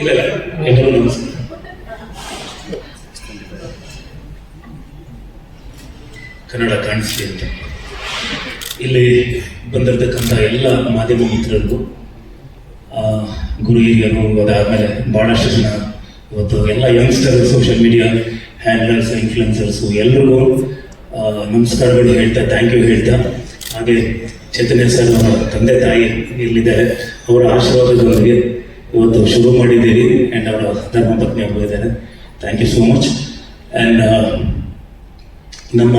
ಇಲ್ಲ ಕನ್ನಡ ಕಾಣಿಸ್ಲಿ ಅಂತ. ಇಲ್ಲಿ ಬಂದಿರತಕ್ಕಂಥ ಎಲ್ಲ ಮಾಧ್ಯಮ ಮಿತ್ರರಿಗೂ ಗುರು ಹಿರಿಯರು ಅದಾದಮೇಲೆ ಭಾಳಷ್ಟು ಜನ ಇವತ್ತು ಎಲ್ಲ youngster social media handlers influencers ಎಲ್ರಿಗೂ ನಮಸ್ಕಾರಗಳು ಹೇಳ್ತಾ ಥ್ಯಾಂಕ್ ಯು ಹೇಳ್ತಾ. ಹಾಗೆ ಚೈತನ್ಯ ಸರ್ ಅವರ ತಂದೆ ತಾಯಿ ಇಲ್ಲಿದ್ದಾರೆ. ಅವರ ಆಶೀರ್ವಾದದೊಂದಿಗೆ ಇವತ್ತು ಶುರು ಮಾಡಿದ್ದೀರಿ ಆ್ಯಂಡ್ ಅವರ ಧರ್ಮಪತ್ನಿ ಅವರು ಇದ್ದಾರೆ. Thank you so much and ನಮ್ಮ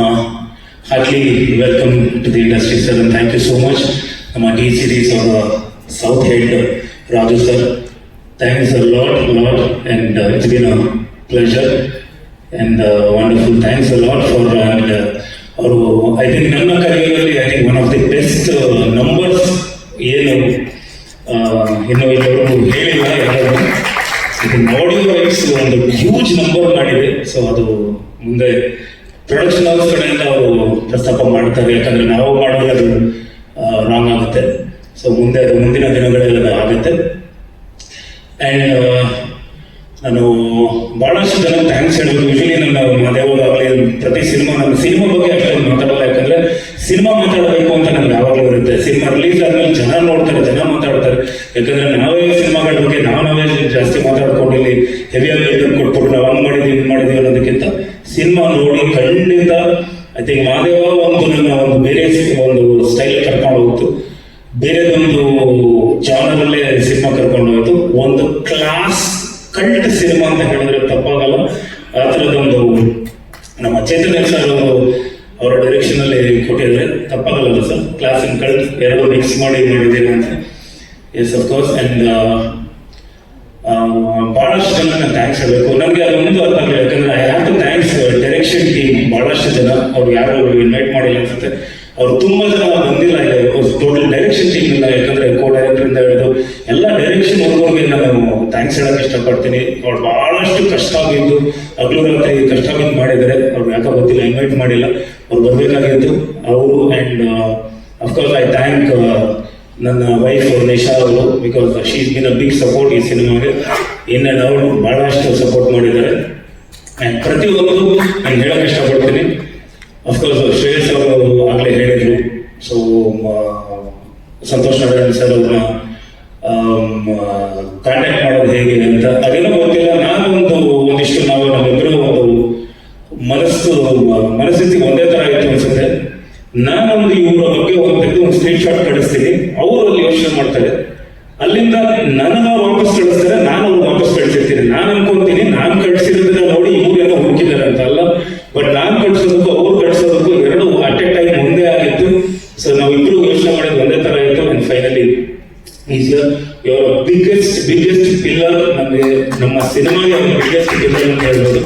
heartly welcome to the industry sir and thank you so much ನಮ್ಮ ಡಿ ಸಿರೀಸ್ ಅವರ south head Raju sir thanks a lot lot and it's been a pleasure and wonderful thanks a lot for and ಅವರು I think ನನ್ನ ಕರಿಯರಲ್ಲಿ I think one of the best numbers ಏನು ಇನ್ನು ಇಲ್ಲವರು ಹೇಳಿಲ್ಲ ಯಾರು ಇದು audio rights ಒಂದು huge number ಮಾಡಿದೆ. ಸೊ ಅದು ಮುಂದೆ ಪ್ರೊಡಕ್ಷನ್ ಹೌಸ್ ಕಡೆಯಿಂದ ಅವರು ಪ್ರಸ್ತಾಪ ಮಾಡ್ತಾರೆ. ಯಾಕಂದ್ರೆ ನಾವು ಮಾಡೋದು ಅದು ರಾಂಗ್ ಆಗುತ್ತೆ. ಸೊ ಮುಂದೆ ಅದು ಮುಂದಿನ ದಿನಗಳಲ್ಲಿ ಆಗುತ್ತೆ. ಆ್ಯಂಡ್ ನಾನು ಬಹಳಷ್ಟು ಜನ ಥ್ಯಾಂಕ್ಸ್ ಹೇಳಿದ್ರು. ಯೂಶಲಿ ನನ್ನ ಮಾದೇವಾಗಲಿ ಪ್ರತಿ ಸಿನಿಮಾ ನಾನು ಸಿನಿಮಾ ಬಗ್ಗೆ ಅಷ್ಟೊಂದು ಮಾತಾಡಲ್ಲ. ಯಾಕಂದ್ರೆ ಸಿನಿಮಾ ಮಾತಾಡಬೇಕು ಅಂತ ನಮ್ಗೆ ಯಾವಾಗಲೂ ಇರುತ್ತೆ. ಸಿನಿಮಾ ರಿಲೀಸ್ ಆದ್ಮೇಲೆ ಜನ ನೋಡ್ತಾರೆ, ಜನ ಮಾತಾಡ್ತಾರೆ. ಯಾಕಂದ್ರೆ ನಾವೇ ಸಿನಿಮಾಗಳ ಬಗ್ಗೆ ನಾವು ನಾವೇ ಜಾಸ್ತಿ ಮಾತಾಡ್ಕೊಂಡಿಲ್ಲಿ ಹೆವಿಯಾಗಿ ಇದನ್ನು ಕೊಟ್ಬಿಟ್ಟು ನಾವು ಹಂಗ್ ಮಾಡಿದ್ವಿ, ಹಿಂಗ್ ಮಾಡಿದ್ವಿ ಅನ್ನೋದಕ್ಕಿಂತ ಸಿನಿಮಾ ನೋಡಿ ಖಂಡಿತ ಐ ತಿಂಕ್ ಮಾದೇವ ಒಂದು ನನ್ನ ಒಂದು ಬೇರೆ ಒಂದು ಸ್ಟೈಲ್ ಕರ್ಕೊಂಡು ಹೋಗ್ತು ಬೇರೆದೊಂದು ಜಾನರ್ ಅಲ್ಲೇ ಸಿನಿಮಾ ಕರ್ಕೊಂಡು ಹೋಯ್ತು. ಒಂದು ಕ್ಲಾಸ್ ಕಲ್ಟ್ ಸಿನಿಮಾ ಅಂತ ಹೇಳಿದ್ರೆ ತಪ್ಪಾಗಲ್ಲ. ಆ ಥರದೊಂದು ನಮ್ಮ ಚೈತನ್ಯ ಸರ್ ಒಂದು ಅವರ ಡೈರೆಕ್ಷನ್ ಅಲ್ಲಿ ಕೊಟ್ಟಿದ್ರೆ ತಪ್ಪಾಗಲ್ಲ ಸರ್. ಕ್ಲಾಸ್ ಅಂಡ್ ಎರಡು ಮಿಕ್ಸ್ ಮಾಡಿ ಮಾಡಿದ್ದೇನೆ ಅಂತ. ಎಸ್ ಅಫ್ ಕೋರ್ಸ್ ಅಂಡ್ ಬಹಳಷ್ಟು ಜನ ಥ್ಯಾಂಕ್ಸ್ ಹೇಳಬೇಕು. ನನಗೆ ಅದೊಂದು ಅರ್ಥ ಆಗಲಿಲ್ಲ. ಯಾಕಂದ್ರೆ I have to thanks direction team ಬಹಳಷ್ಟು ಜನ ಅವ್ರು ಯಾರು ಇನ್ವೈಟ್ ಮಾಡಿಲ್ಲ ಅನ್ಸುತ್ತೆ. ಅವ್ರು ತುಂಬಾ ಜನ ಬಂದಿಲ್ಲ ಟೋಟಲ್ ಡೈರೆಕ್ಷನ್ ಟೀಮ್ ಇಲ್ಲ. ಯಾಕಂದ್ರೆ ಕೋ ಡೈರೆಕ್ಟರ್ ಇಂದ ಹಿಡಿದು ಎಲ್ಲ ಥ್ಯಾಂಕ್ಸ್ ಹೇಳಕ್ಕೆ ಇಷ್ಟಪಡ್ತೀನಿ. ಅವ್ರು ಬಹಳಷ್ಟು ಕಷ್ಟ ಆಗಿದ್ದು, ಹಗಲು ಈ ಕಷ್ಟ ಬಿದ್ದು ಮಾಡಿದ್ದಾರೆ. ಅವ್ರು ಯಾಕೋ ಗೊತ್ತಿಲ್ಲ ಇನ್ವೈಟ್ ಮಾಡಿಲ್ಲ. ಅವ್ರು ಬರಬೇಕಾಗಿತ್ತು. ಅವರು and of course I thank ನನ್ನ ವೈಫ್ ನಿಶಾ ಅವರು because she's been a big support ಈ ಸಿನಿಮಾಗೆ. ಇನ್ ಆ್ಯಂಡ್ ಅವರು ಬಹಳಷ್ಟು ಸಪೋರ್ಟ್ ಮಾಡಿದ್ದಾರೆ. ಆ್ಯಂಡ್ ಪ್ರತಿಯೊಂದು ನಾನು ಹೇಳಕ್ಕೆ ಇಷ್ಟಪಡ್ತೀನಿ. ಅಫ್ಕೋರ್ಸ್ ಶ್ರೇಯಸ್ ಅವರು ಆಗಲೇ ಹೇಳಿದ್ರು. ಸೊ ಸಂತೋಷ್ ನಾರಾಯಣ್ ಸರ್ ಅವ್ರನ್ನ ಕಾಂಟ್ಯಾಕ್ಟ್ ಮಾಡೋದು ಹೇಗೆ ಅಂತ ಅದೇನೋ ಗೊತ್ತಿಲ್ಲ. ನಾನು ಒಂದು ಒಂದಿಷ್ಟು ನಾವು ನಮ್ಮಿಬ್ಬರು ಒಂದು ಮನಸ್ಸು, ಮನಸ್ಥಿತಿ ಒಂದೇ ತರ ಇತ್ತು ಅನ್ಸುತ್ತೆ. ನಾನೊಂದು ಇವರ ಬಗ್ಗೆ ಒಂದು ತೆಗೆದು ಒಂದು ಸ್ಕ್ರೀನ್ ಶಾಟ್ ಕಳಿಸ್ತೀನಿ. ಅವರು ಅಲ್ಲಿ ಯೋಚನೆ ಮಾಡ್ತಾರೆ. ಅಲ್ಲಿಂದ ನನ್ನ ವಾಪಸ್ ಕಳಿಸ್ತಾರೆ, ನಾನು ಅವ್ರು ವಾಪಸ್ ಕಳಿಸಿರ್ತೀನಿ. ನಾನು ಅನ್ಕೊಂತೀನಿ, ನಾನು ಕಳಿಸಿರೋದನ್ನ ನೋಡಿ ಇವರೆಲ್ಲ ಹುಡುಕಿದ್ದಾರೆ ಅಂತ ಅಲ್ಲ. ಬಟ್ ನಾನು ಕಳಿಸೋದಕ್ಕೂ ಅವ್ರು ಕಳಿಸೋದಕ್ಕೂ ಎರಡು ಅಟ್ ಎ ಟೈಮ್ ಒಂದೇ ಆಗಿತ್ತು. ಸೊ ನಾವಿಬ್ರು ಯೋಚನೆ ಮಾಡೋದು ಒಂದೇ ತರ ಆಯಿತು finally is your biggest biggest pillar ನಮಗೆ ನಮ್ಮ ಸಿನಿಮಾಗೆ ಬಿಗ್ಗೆಸ್ಟ್ ಪಿಲ್ಲರ್ ಅಂತ ಹೇಳ್ಬೋದು.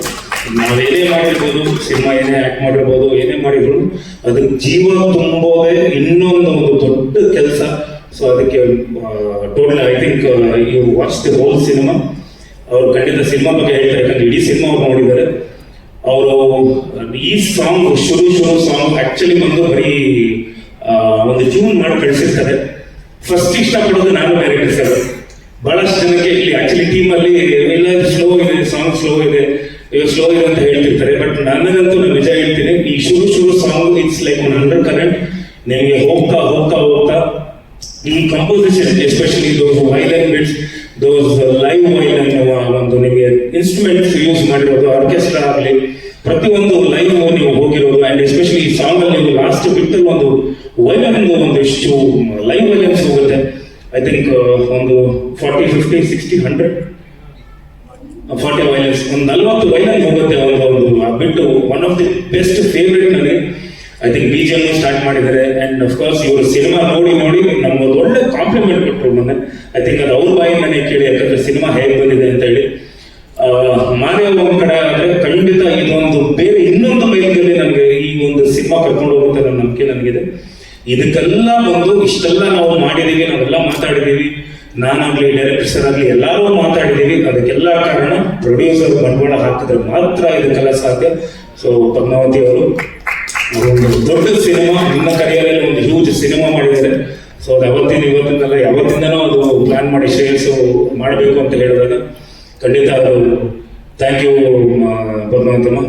ನಾವೇನೇ ಮಾಡಿರ್ಬೋದು, ಸಿನಿಮಾ ಏನೇ ಆಕ್ಟ್ ಮಾಡಿರ್ಬೋದು, ಏನೇ ಮಾಡಿದ್ರು ಅದಕ್ಕೆ ಜೀವ ತುಂಬೋದೇ ಇನ್ನೊಂದು ಒಂದು ದೊಡ್ಡ ಕೆಲಸ. ಸೊ ಅದಕ್ಕೆ total I think you watch the whole cinema ಅವ್ರು ಖಂಡಿತ ಸಿನಿಮಾ ಬಗ್ಗೆ ಹೇಳ್ತಾರೆ ಯಾಕಂದ್ರೆ ಇಡೀ ಸಿನಿಮಾ ಅವ್ರು ನೋಡಿದ್ದಾರೆ. ಅವರು, ಈ ಸಾಂಗ್ ಶುರು ಶುರು ಸಾಂಗ್ ಆಕ್ಚುಲಿ ಬಂದು ಬರೀ ಒಂದು ಟ್ಯೂನ್ ಮಾಡಿ ಕಳಿಸಿರ್ತಾರೆ. ಫಸ್ಟ್ ಇಷ್ಟಪಡೋದು ನಾನು ಡೈರೆಕ್ಟರ್ ಸರ್ ಬಹಳಷ್ಟು ಜನಕ್ಕೆ ಇಲ್ಲಿ ಆಕ್ಚುಲಿ ಟೀಮ್ ಅಲ್ಲಿ ಎಲ್ಲ ಸ್ಲೋ ಇದೆ ಸಾಂಗ್ ಸ್ಲೋ ಇದೆ ಸ್ಲೋ ಇದೆ ಅಂತ ಹೇಳ್ತಿರ್ತಾರೆ. ಬಟ್ ನನಗಂತೂ ನಾನು ನಿಜ ಹೇಳ್ತೀನಿ, ಈ ಶುರು ಶುರು song it's like one undercurrent ನಿಮಗೆ ಹೋಗ್ತಾ ಹೋಗ್ತಾ ಹೋಗ್ತಾ ಈ composition especially those violin bits those live violin ಒಂದು ನಿಮಗೆ ಇನ್ಸ್ಟ್ರೂಮೆಂಟ್ಸ್ ಯೂಸ್ ಮಾಡಿರೋದು ಆರ್ಕೆಸ್ಟ್ರಾ ಆಗಲಿ, ಪ್ರತಿಯೊಂದು ಲೈವ್ ನೀವು ಹೋಗಿರೋದು ಅಂಡ್ ಎಸ್ಪೆಷಲಿ ಈ ಸಾಂಗ್ ಅಲ್ಲಿ ಲಾಸ್ಟ್ ಬಿಟ್ಟಲ್ಲಿ ಒಂದು ವೈಲನ್ ಒಂದು ಎಷ್ಟು ಲೈವ್ ವೈಲೆನ್ಸ್ ಹೋಗುತ್ತೆ ಐ ಥಿಂಕ್ ಒಂದು forty fifty sixty hundred forty violins ಒಂದು ನಲ್ವತ್ತು ವೈಲೆನ್ಸ್ ಹೋಗುತ್ತೆ ಒಂದು ಒಂದು ಬಿಟ್ಟು one of the best favourite ನನಗೆ I think B G start ಮಾಡಿದ್ದಾರೆ. ಅಂಡ್ ಅಫ್ಕೋರ್ಸ್ ಇವರು ಸಿನಿಮಾ ನೋಡಿ ನೋಡಿ ನಮ್ಗೆ ಒಳ್ಳೆ ಕಾಂಪ್ಲಿಮೆಂಟ್ ಕೊಟ್ಟರು ಮೊನ್ನೆ. ಐ ಥಿಂಕ್ ಅದು ಅವ್ರ ಮನೆ ಕೇಳಿ, ಯಾಕಂದ್ರೆ ಸಿನಿಮಾ ಹೇಗೆ ಬಂದಿದೆ ಅಂತ ಹೇಳಿ. ಮಾದೇವ ಒಂದ್ ಕಡೆ ಆದ್ರೆ ಖಂಡಿತ ಇದೊಂದು ಬೇರೆ ಇನ್ನೊಂದು ಬೈಕಲ್ಲಿ ನನಗೆ ಈ ಒಂದು ಸಿನಿಮಾ ಕರ್ಕೊಂಡು ಹೋಗುತ್ತೆ ನನ್ನ ನಂಬಿಕೆ ನನಗಿದೆ ಇದಕ್ಕೆಲ್ಲ ಬಂದು ಇಷ್ಟೆಲ್ಲ ನಾವು ಮಾಡಿದೀವಿ ನಾವೆಲ್ಲ ಮಾತಾಡಿದೀವಿ ನಾನಾಗ್ಲಿ ಡೈರೆಕ್ಟರ್ ಸರ್ ಆಗ್ಲಿ ಎಲ್ಲರೂ ಮಾತಾಡಿದೀವಿ ಅದಕ್ಕೆಲ್ಲ ಕಾರಣ ಪ್ರೊಡ್ಯೂಸರ್ ಬಂಡವಾಳ ಹಾಕಿದ್ರೆ ಮಾತ್ರ ಇದಕ್ಕೆಲ್ಲ ಸಾಧ್ಯ. ಸೊ ಪದ್ಮಾವತಿ ಅವರು ಒಂದು ದೊಡ್ಡ ಸಿನಿಮಾ, ನಿಮ್ಮ ಕರಿಯರಲ್ಲಿ ಒಂದು ಹ್ಯೂಜ್ ಸಿನಿಮಾ ಮಾಡಿದ್ದಾರೆ. ಸೊ ಅದು ಅವತ್ತಿನ ಇವತ್ತಿನಲ್ಲ ಯಾವತ್ತಿಂದನೂ ಅದು ಪ್ಲಾನ್ ಮಾಡಿ ಶ್ರೇಯಸ್ಸು ಮಾಡಬೇಕು ಅಂತ ಹೇಳಿದಾಗ ಖಂಡಿತ ಅದು ಥ್ಯಾಂಕ್ ಯು ಪದ್ಮಾವತಮ್ಮ